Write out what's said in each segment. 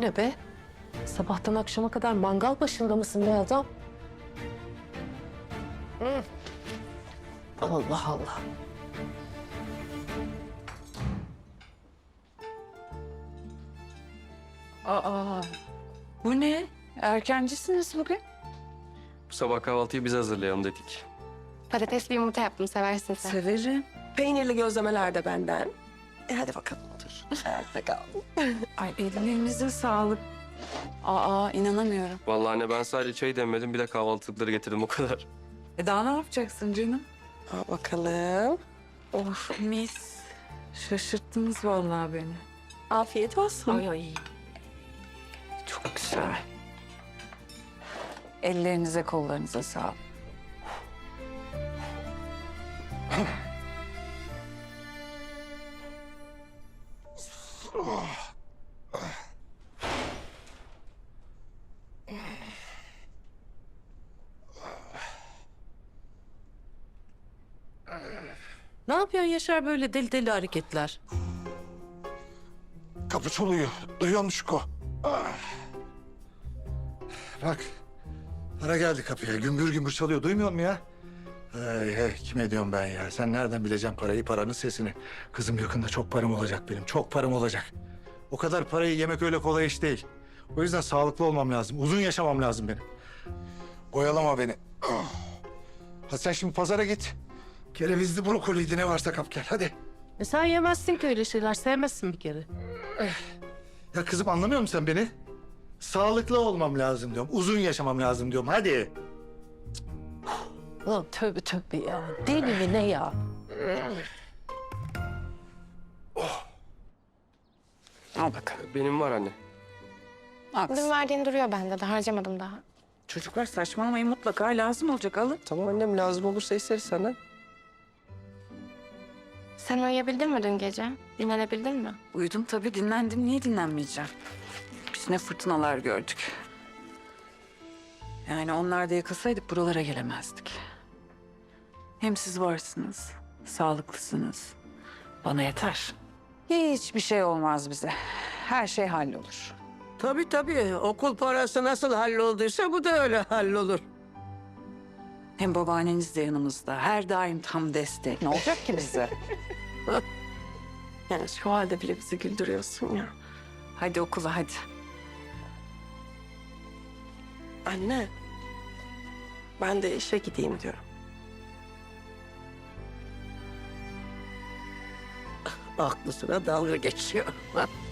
Bu ne be? Sabahtan akşama kadar mangal başında mısın be adam? Hı. Allah Allah. Aa, bu ne? Erkencisiniz bugün. Bu sabah kahvaltıyı biz hazırlayalım dedik. Patatesli yumurta yaptım seversin sen. Severim. Peynirli gözlemeler de benden. E hadi bakalım otur. Ayakta kal. Ay ellerinize sağlık. Aa, inanamıyorum. Vallahi anne ben sadece çay demledim bir de kahvaltılıkları getirdim o kadar. E daha ne yapacaksın canım? Al bakalım. Of mis. Şaşırttınız vallahi beni. Afiyet olsun. Ay ay. Çok güzel. Ellerinize kollarınıza sağlık. Ne yapıyorsun Yaşar böyle deli deli hareketler? Kapı çalıyor. Duyuyor musun Şuko? Bak. Para geldi kapıya. Gümbür gümbür çalıyor. Duymuyor musun ya? Hey hey kime diyorum ben ya? Sen nereden bileceksin parayı, paranın sesini? Kızım yakında çok param olacak benim. Çok param olacak. O kadar parayı yemek öyle kolay iş değil. O yüzden sağlıklı olmam lazım. Uzun yaşamam lazım benim. Oyalama beni. Hadi sen şimdi pazara git. Kerevizli brokoliydi ne varsa kap gel hadi. E sen yemezsin ki öyle şeyler. Sevmezsin bir kere. Ya kızım anlamıyor musun sen beni? Sağlıklı olmam lazım diyorum. Uzun yaşamam lazım diyorum. Hadi. Ulan tövbe tövbe ya. Deli mi ne ya? Al bakalım. Benim var anne. Aks. Dün verdiğin duruyor bende de harcamadım daha. Çocuklar saçmalamayın mutlaka lazım olacak alın. Tamam annem lazım olursa isteriz senden. Sen uyuyabildin mi dün gece? Dinlenebildin mi? Uyudum tabii dinlendim. Niye dinlenmeyeceğim? Biz ne fırtınalar gördük. Yani onlar da yıkılsaydık buralara gelemezdik. Hem siz varsınız, sağlıklısınız. Bana yeter. Hiçbir şey olmaz bize. Her şey hallolur. Tabii tabii. Okul parası nasıl hallolduysa bu da öyle hallolur. Hem babaanneniz de yanımızda. Her daim tam destek. Ne olacak ki bize? Yani şu halde bile bizi güldürüyorsun ya. hadi okula hadi. Anne. Ben de işe gideyim diyorum. Aklı sıra dalga geçiyor.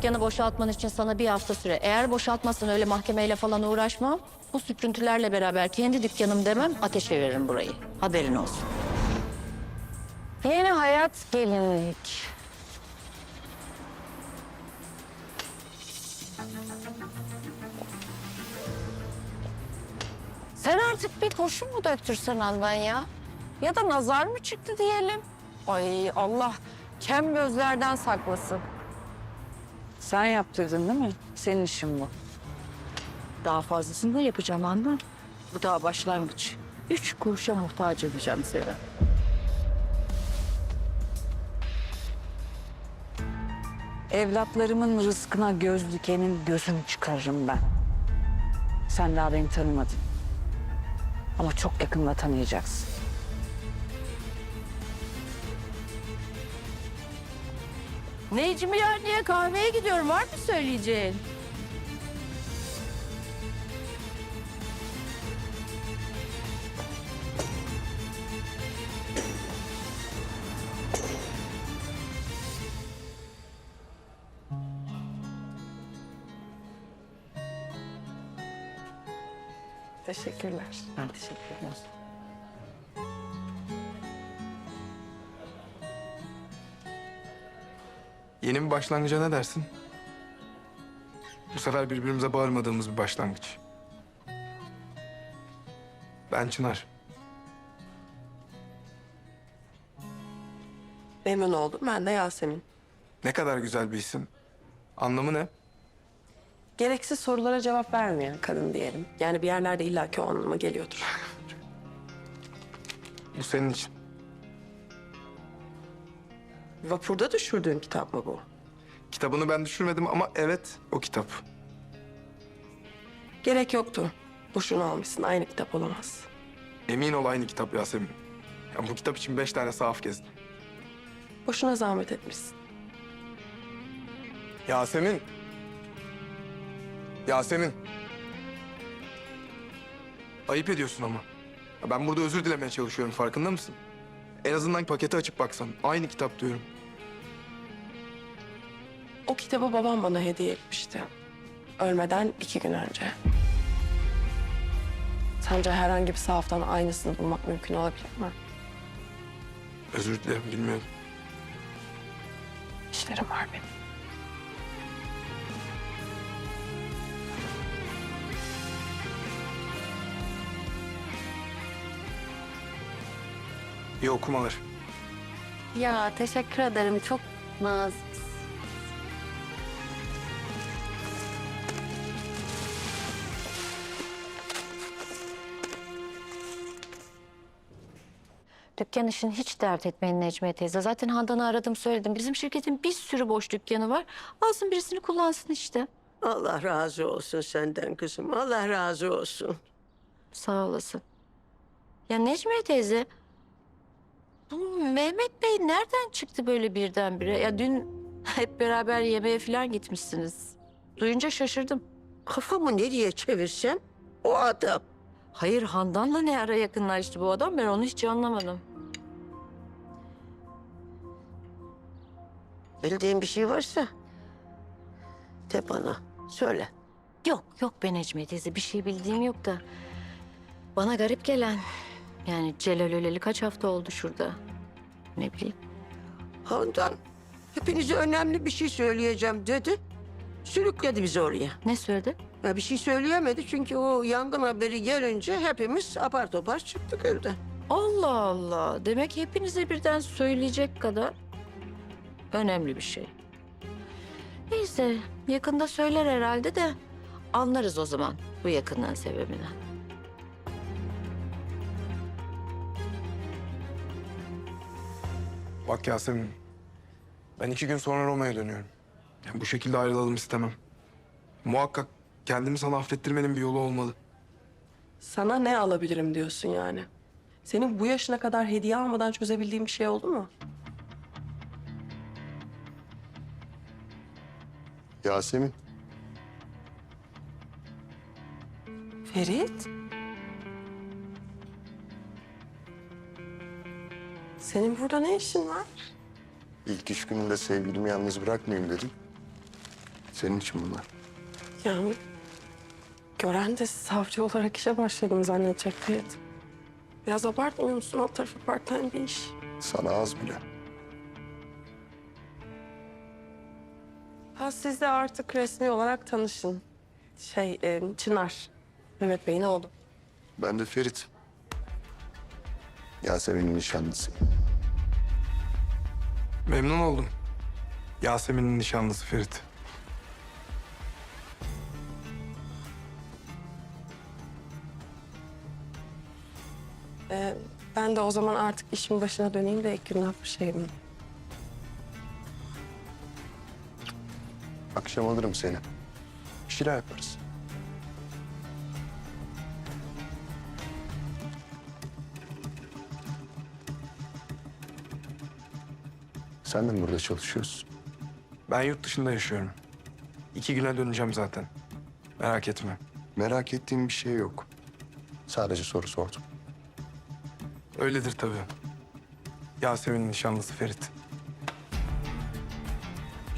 Dükkanı boşaltman için sana bir hafta süre. Eğer boşaltmazsan öyle mahkemeyle falan uğraşmam. Bu süprüntülerle beraber kendi dükkanım demem ateşe veririm burayı. Haberin olsun. Yeni hayat gelinlik. Sen artık bir kurşun mu döktürsen Alman ya? Ya da nazar mı çıktı diyelim? Ay Allah kem gözlerden saklasın. Sen yaptırdın değil mi? Senin işin bu. Daha fazlasını da yapacağım anne. Bu daha başlangıç. Üç kuruşa muhtaç edeceğim seni. Evlatlarımın rızkına göz dikenin gözünü çıkarırım ben. Sen daha beni tanımadın. Ama çok yakında tanıyacaksın. Necmi ya niye kahveye gidiyorum var mı söyleyeceğin? Teşekkürler. Ben teşekkür ederim. Yeni bir başlangıca ne dersin? Bu sefer birbirimize bağırmadığımız bir başlangıç. Ben Çınar. Memnun oldum. Ben de Yasemin. Ne kadar güzel bir isim. Anlamı ne? Gereksiz sorulara cevap vermeyen kadın diyelim. Yani bir yerlerde illaki o anlama geliyordur. Bu senin için. Vapurda düşürdüğün kitap mı bu? Kitabını ben düşürmedim ama evet o kitap. Gerek yoktu. Boşuna almışsın. Aynı kitap olamaz. Emin ol aynı kitap Yasemin. Ya bu kitap için beş tane sahaf gezdim. Boşuna zahmet etmişsin. Yasemin. Yasemin. Ayıp ediyorsun ama. Ya Ben burada özür dilemeye çalışıyorum farkında mısın? En azından paketi açıp baksan. Aynı kitap diyorum. O kitabı babam bana hediye etmişti. Ölmeden iki gün önce. Sence herhangi bir sahaftan aynısını bulmak mümkün olabilir mi? Özür dilerim bilmiyorum. İşlerim var benim. İyi okumalar. Ya teşekkür ederim. Çok nazik. Dükkan işini hiç dert etmeyin Necmiye teyze. Zaten Handan'ı aradım söyledim. Bizim şirketin bir sürü boş dükkanı var. Alsın birisini kullansın işte. Allah razı olsun senden kızım. Allah razı olsun. Sağ olasın. Ya Necmiye teyze, bu Mehmet Bey nereden çıktı böyle birdenbire? Ya dün hep beraber yemeğe falan gitmişsiniz. Duyunca şaşırdım. Kafamı nereye çevirsem o adam. Hayır Handan'la ne ara yakınlaştı bu adam ben onu hiç anlamadım. Bildiğin bir şey varsa de bana söyle. Yok yok be Necmiye teyze bir şey bildiğim yok da. Bana garip gelen yani Celal öleli kaç hafta oldu şurada. Ne bileyim. Handan hepinize önemli bir şey söyleyeceğim dedi. Sürükledi bizi oraya. Ne söyledi? Ya bir şey söyleyemedi çünkü o yangın haberi gelince hepimiz apar topar çıktık evden. Allah Allah. Demek hepinize birden söyleyecek kadar önemli bir şey. Neyse yakında söyler herhalde de anlarız o zaman bu yakından sebebini. Bak Yasemin. Ben iki gün sonra Roma'ya dönüyorum. Yani bu şekilde ayrılalım istemem. Muhakkak kendimi sana affettirmenin bir yolu olmalı. Sana ne alabilirim diyorsun yani? Senin bu yaşına kadar hediye almadan çözebildiğin bir şey oldu mu? Yasemin, Ferit? Senin burada ne işin var? ilk iş gününde sevgilimi yalnız bırakmayayım dedim. Senin için bunlar. Yani gören de savcı olarak işe başladım zannedecek Ferit. Biraz abartmıyor musun? Alt tarafı part-time bir iş. Sana az bile. Ha siz de artık resmi olarak tanışın. Şey, e, Çınar. Mehmet Bey'in oğlu. Ben de Ferit. Yasemin'in nişanlısıyım. Memnun oldum. Yasemin'in nişanlısı Ferit. E, ben de o zaman artık işin başına döneyim de ilk günden şeyim. Akşam alırım seni. Bir şeyler yaparız. Sen de mi burada çalışıyorsun? Ben yurt dışında yaşıyorum. İki güne döneceğim zaten. Merak etme. Merak ettiğim bir şey yok. Sadece soru sordum. Öyledir tabii. Yasemin'in nişanlısı Ferit.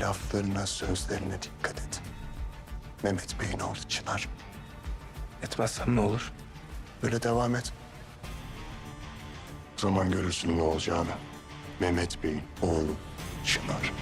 Laflarına, sözlerine dikkat et. Mehmet Bey'in oğlu Çınar. Etmezsem ne olur? Böyle devam et. O zaman görürsün ne olacağını. Mehmet Bey'in oğlu Çınar.